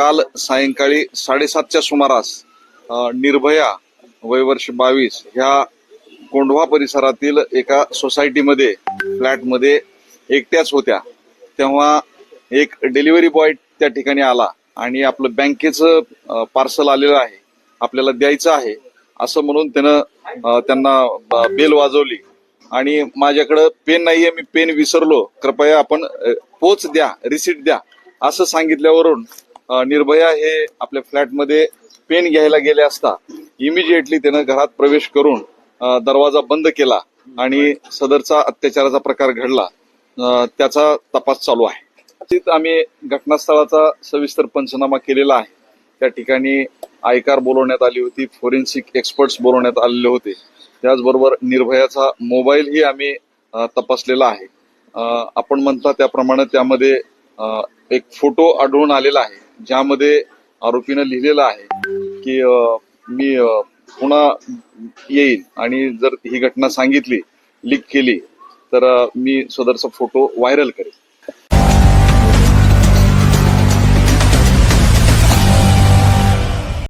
काल सायंकाळी साडेसातच्या सुमारास निर्भया वयवर्ष बावीस ह्या कोंढवा परिसरातील एका सोसायटीमध्ये फ्लॅटमध्ये एकट्याच होत्या. तेव्हा एक डिलिव्हरी बॉय त्या ठिकाणी आला आणि आपलं बँकेचं पार्सल आलेलं आहे. आपल्याला द्यायचं आहे. असं म्हणून त्यानं त्यांना बेल वाजवली. आणि माझ्याकडं पेन नाहीये मी पेन विसरलो. कृपया आपण पोच द्या रिसिट द्या असं सांगितल्यावरून निर्भया हे आपल्या फ्लॅटमध्ये पेन घ्यायला गेले असता इमिजिएटली त्यानं घरात प्रवेश करून दरवाजा बंद केला आणि सदरचा अत्याचाराचा प्रकार घडला. त्याचा तपास चालू आहे. तिथं आम्ही घटनास्थळाचा सविस्तर पंचनामा केलेला आहे. त्या ठिकाणी आयकार बोलवण्यात आली होती फोरेन्सिक एक्सपर्ट्स बोलवण्यात आलेले होते. त्याचबरोबर निर्भयाचा मोबाईलही आम्ही तपासलेला आहे. आपण म्हणता त्याप्रमाणे त्यामध्ये एक फोटो आढळून आलेला आहे. ज्यामध्ये आरोपीनं लिहिलेलं आहे की मी पुन्हा येईल आणि जर ही घटना सांगितली लीक केली तर मी सदरचा फोटो व्हायरल करेल